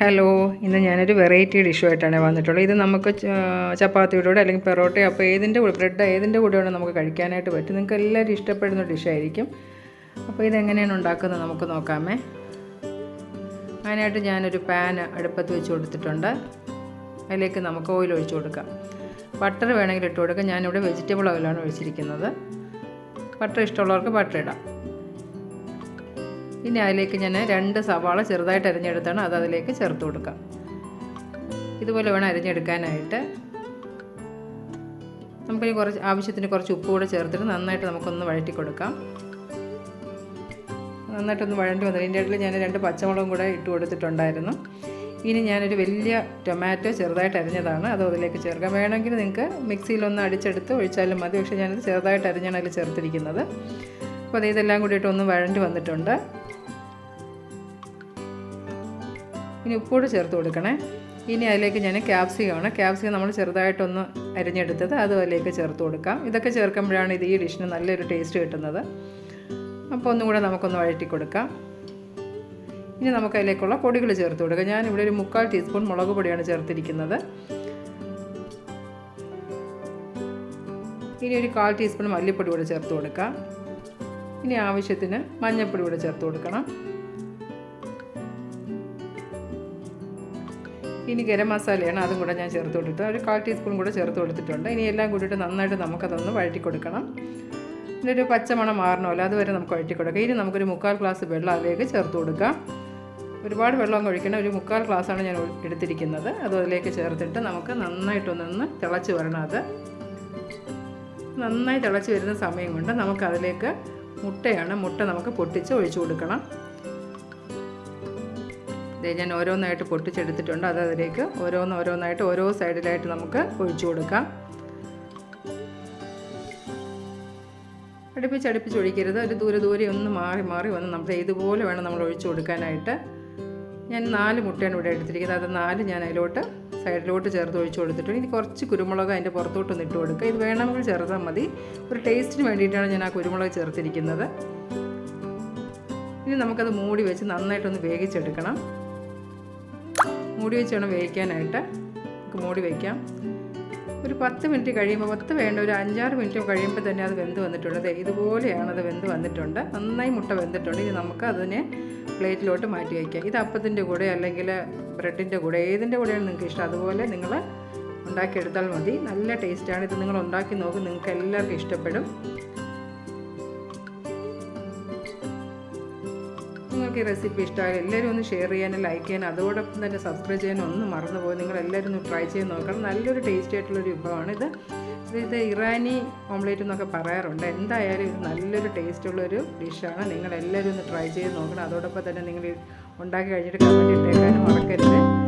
Hello ഇന്ന് ഞാനൊരു variety dish ആയിട്ടാണ് വന്നിട്ടുള്ളത്. ഇത് നമുക്ക് ചപ്പാത്തിയുടെ അല്ലെങ്കിൽ പെറോട്ടയോ അപ്പോൾ ഏതിന്റെ കൂടെ ബ്രെഡ് ഏതിന്റെ കൂടെയാണ് നമുക്ക് കഴിക്കാനായിട്ട് പറ്റും. നിങ്ങൾക്ക് എല്ലാവരും ഇഷ്ടപ്പെടുന്ന ഡിഷായിരിക്കും അപ്പോൾ ഇതെങ്ങനെയാണ് ഉണ്ടാക്കുന്നത് നമുക്ക് നോക്കാമേ. അതിനായിട്ട് ഞാനൊരു പാൻ അടുപ്പത്ത് വെച്ച് കൊടുത്തിട്ടുണ്ട്. അതിലേക്ക് നമുക്ക് ഓയിൽ ഒഴിച്ചു കൊടുക്കാം. ബട്ടർ വേണമെങ്കിൽ ഇട്ട് കൊടുക്കാം. ഞാനിവിടെ വെജിറ്റബിൾ ഓയിലാണ് ഒഴിച്ചിരിക്കുന്നത്. ബട്ടർ ഇഷ്ടമുള്ളവർക്ക് ബട്ടർ ഇടാം. ഇനി അതിലേക്ക് ഞാൻ രണ്ട് സവാള ചെറുതായിട്ട് അരിഞ്ഞെടുത്താണ്. അത് അതിലേക്ക് ചേർത്ത് കൊടുക്കാം. ഇതുപോലെ വേണം അരിഞ്ഞെടുക്കാനായിട്ട്. നമുക്കിനി കുറച്ച് ആവശ്യത്തിന് കുറച്ച് ഉപ്പ് കൂടെ ചേർത്തിട്ട് നന്നായിട്ട് നമുക്കൊന്ന് വഴറ്റി കൊടുക്കാം. നന്നായിട്ടൊന്ന് വഴണ്ടി വന്നു ഇതിന്റെ ഇടയിൽ ഞാൻ രണ്ട് പച്ചമുളകും കൂടെ ഇട്ട് കൊടുത്തിട്ടുണ്ടായിരുന്നു. ഇനി ഞാനൊരു വലിയ ടൊമാറ്റോ ചെറുതായിട്ട് അരിഞ്ഞതാണ്. അത് അതിലേക്ക് ചേർക്കാം. വേണമെങ്കിൽ നിങ്ങൾക്ക് മിക്സിയിലൊന്ന് അടിച്ചെടുത്ത് ഒഴിച്ചാലും മതി. പക്ഷേ ഞാനത് ചെറുതായിട്ട് അരിഞ്ഞാണ് അതിൽ ചേർത്തിരിക്കുന്നത്. അപ്പോൾ അത് ഇതെല്ലാം കൂടിയിട്ട് ഒന്ന് വഴണ്ടി വന്നിട്ടുണ്ട്. ഇനി ഉപ്പോട് ചേർത്ത് കൊടുക്കണേ. ഇനി അതിലേക്ക് ഞാൻ ക്യാപ്സിക്കമാണ് ക്യാപ്സിക്കം നമ്മൾ ചെറുതായിട്ടൊന്ന് അരിഞ്ഞെടുത്തത് അത് അതിലേക്ക് ചേർത്ത് കൊടുക്കാം. ഇതൊക്കെ ചേർക്കുമ്പോഴാണ് ഇത് ഈ ഡിഷിന് നല്ലൊരു ടേസ്റ്റ് കിട്ടുന്നത്. അപ്പോൾ ഒന്നും കൂടെ നമുക്കൊന്ന് വഴറ്റി കൊടുക്കാം. ഇനി നമുക്ക് അതിലേക്കുള്ള പൊടികൾ ചേർത്ത് കൊടുക്കാം. ഇവിടെ ഒരു മുക്കാൽ ടീസ്പൂൺ മുളക് പൊടിയാണ് ചേർത്തിരിക്കുന്നത്. ഇനി ഒരു കാൽ ടീസ്പൂൺ മല്ലിപ്പൊടി കൂടെ ചേർത്ത് കൊടുക്കാം. ഇനി ആവശ്യത്തിന് മഞ്ഞൾപ്പൊടി കൂടെ ചേർത്ത് കൊടുക്കണം. ഇനി ഗരം മസാലയാണ് അതും കൂടെ ഞാൻ ചേർത്ത് കൊടുത്തിട്ട് ഒരു കാൽ ടീസ്പൂൺ കൂടെ ചേർത്ത് കൊടുത്തിട്ടുണ്ട്. ഇനി എല്ലാം കൂടിയിട്ട് നന്നായിട്ട് നമുക്കതൊന്ന് വഴറ്റി കൊടുക്കണം ഇതിന്റെ ഒരു പച്ചമണം മാറണമല്ലോ അതുവരെ നമുക്ക് വഴറ്റി കൊടുക്കാം ഇനി നമുക്കൊരു മുക്കാൽ ഗ്ലാസ് വെള്ളം അതിലേക്ക് ചേർത്ത് കൊടുക്കാം. ഒരുപാട് വെള്ളം ഒഴിക്കണം ഒരു മുക്കാൽ ഗ്ലാസ്സാണ് ഞാൻ എടുത്തിരിക്കുന്നത്. അത് അതിലേക്ക് ചേർത്തിട്ട് നമുക്ക് നന്നായിട്ടൊന്നൊന്ന് തിളച്ച് വരണം അത്. നന്നായി തിളച്ച് വരുന്ന സമയം കൊണ്ട് നമുക്കതിലേക്ക് മുട്ടയാണ് മുട്ട നമുക്ക് പൊട്ടിച്ച് ഒഴിച്ചു കൊടുക്കണം. ഞാൻ ഓരോന്നായിട്ട് പൊട്ടിച്ചെടുത്തിട്ടുണ്ട്. അത് അതിലേക്ക് ഓരോന്ന് ഓരോന്നായിട്ട് ഓരോ സൈഡിലായിട്ട് നമുക്ക് ഒഴിച്ചു കൊടുക്കാം. അടുപ്പിച്ച് അടുപ്പിച്ച് ഒഴിക്കരുത്. ഒരു ദൂരെ ദൂരെ ഒന്ന് മാറി മാറി വന്ന് നമ്മൾ ഇതുപോലെ വേണം നമ്മൾ ഒഴിച്ചു കൊടുക്കാനായിട്ട്. ഞാൻ നാല് മുട്ടയാണ് ഇവിടെ എടുത്തിരിക്കുന്നത്. അത് നാല് ഞാൻ അതിലോട്ട് സൈഡിലോട്ട് ചേർത്ത് ഒഴിച്ചു കൊടുത്തിട്ടുണ്ട്. ഇനി കുറച്ച് കുരുമുളക് അതിന്റെ പുറത്തോട്ടൊന്ന് ഇട്ട് കൊടുക്കുക. ഇത് വേണമെങ്കിൽ ചേർത്താൽ മതി. ഒരു ടേസ്റ്റിന് വേണ്ടിയിട്ടാണ് ഞാൻ ആ കുരുമുളക് ചേർത്തിരിക്കുന്നത്. ഇനി നമുക്കത് മൂടി വെച്ച് നന്നായിട്ടൊന്ന് വേവിച്ചെടുക്കണം. മൂടി വെച്ച് വേണം വേവിക്കാനായിട്ട്. നമുക്ക് മൂടി വയ്ക്കാം ഒരു പത്ത് മിനിറ്റ് കഴിയുമ്പോൾ പത്ത് വേണ്ട ഒരു അഞ്ചാറ് മിനിറ്റ് കഴിയുമ്പോൾ തന്നെ അത് വെന്ത് വന്നിട്ടുണ്ട്. ദേ ഇതുപോലെയാണ് അത് വെന്ത് വന്നിട്ടുണ്ട്. നന്നായി മുട്ട വെന്തിട്ടുണ്ട്. ഇനി നമുക്ക് അതിനെ പ്ലേറ്റിലോട്ട് മാറ്റി വയ്ക്കാം ഇത് അപ്പത്തിന്റെ കൂടെ അല്ലെങ്കിൽ ബ്രെഡിന്റെ കൂടെ ഏതിന്റെ കൂടെയാണ് നിങ്ങൾക്ക് ഇഷ്ടം? അതുപോലെ നിങ്ങൾ ഉണ്ടാക്കിയെടുത്താൽ മതി. നല്ല ടേസ്റ്റാണ്. ഇത് നിങ്ങൾ ഉണ്ടാക്കി നോക്കും. നിങ്ങൾക്ക് എല്ലാവർക്കും ഇഷ്ടപ്പെടും. നിങ്ങൾക്ക് ഈ റെസിപ്പി ഇഷ്ടമായാലും എല്ലാവരും ഒന്ന് ഷെയർ ചെയ്യാനും ലൈക്ക് ചെയ്യാനും അതോടൊപ്പം തന്നെ സബ്സ്ക്രൈബ് ചെയ്യാനും ഒന്നും നിങ്ങൾ എല്ലാവരും ഒന്ന് ട്രൈ ചെയ്ത് നോക്കണം. നല്ലൊരു ടേസ്റ്റി ആയിട്ടുള്ളൊരു വിഭവമാണ് ഇത്. ഇത് ഇറാനി ഓംലേറ്റ് എന്നൊക്കെ പറയാറുണ്ട്. എന്തായാലും ഇത് നല്ലൊരു ടേസ്റ്റുള്ളൊരു ഡിഷാണ് നിങ്ങളെല്ലാവരും ഒന്ന് ട്രൈ ചെയ്ത് നോക്കണം. അതോടൊപ്പം തന്നെ നിങ്ങൾ ഉണ്ടാക്കി കഴിഞ്ഞിട്ട് കമന്റ് ഇട്ടേക്കാനും മറക്കരുത്.